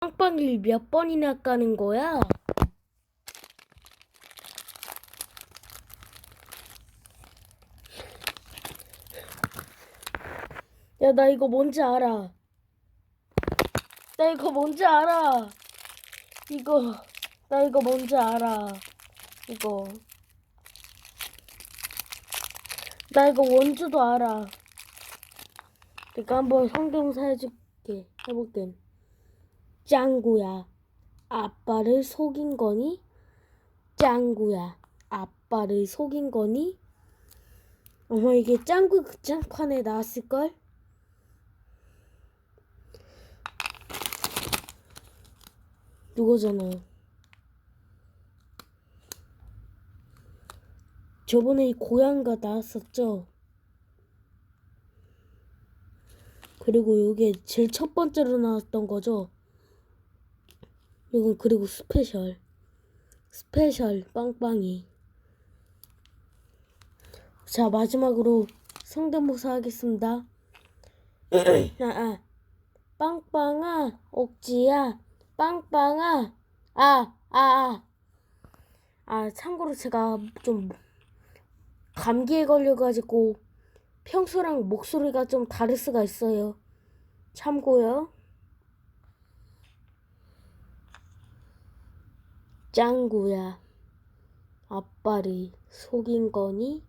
빵빵이를 몇 번이나 까는 거야? 야, 나 이거 뭔지 알아. 나 이거 뭔지 알아. 이거, 나 이거 뭔지 알아. 이거. 나 이거 원주도 알아. 내가 한번 성대모사 해줄게. 해볼게. 짱구야, 아빠를 속인 거니? 짱구야, 아빠를 속인 거니? 어머, 이게 짱구 극장판에 나왔을걸? 누구잖아. 저번에 이 고양이가 나왔었죠? 그리고 이게 제일 첫 번째로 나왔던 거죠? 이건 그리고 스페셜. 스페셜 빵빵이. 자, 마지막으로 성대모사 하겠습니다. 아, 아. 빵빵아, 옥지야, 빵빵아, 아, 아, 아. 아, 참고로 제가 좀 감기에 걸려가지고 평소랑 목소리가 좀 다를 수가 있어요. 참고요. 짱구야, 아빠를 속인 거니?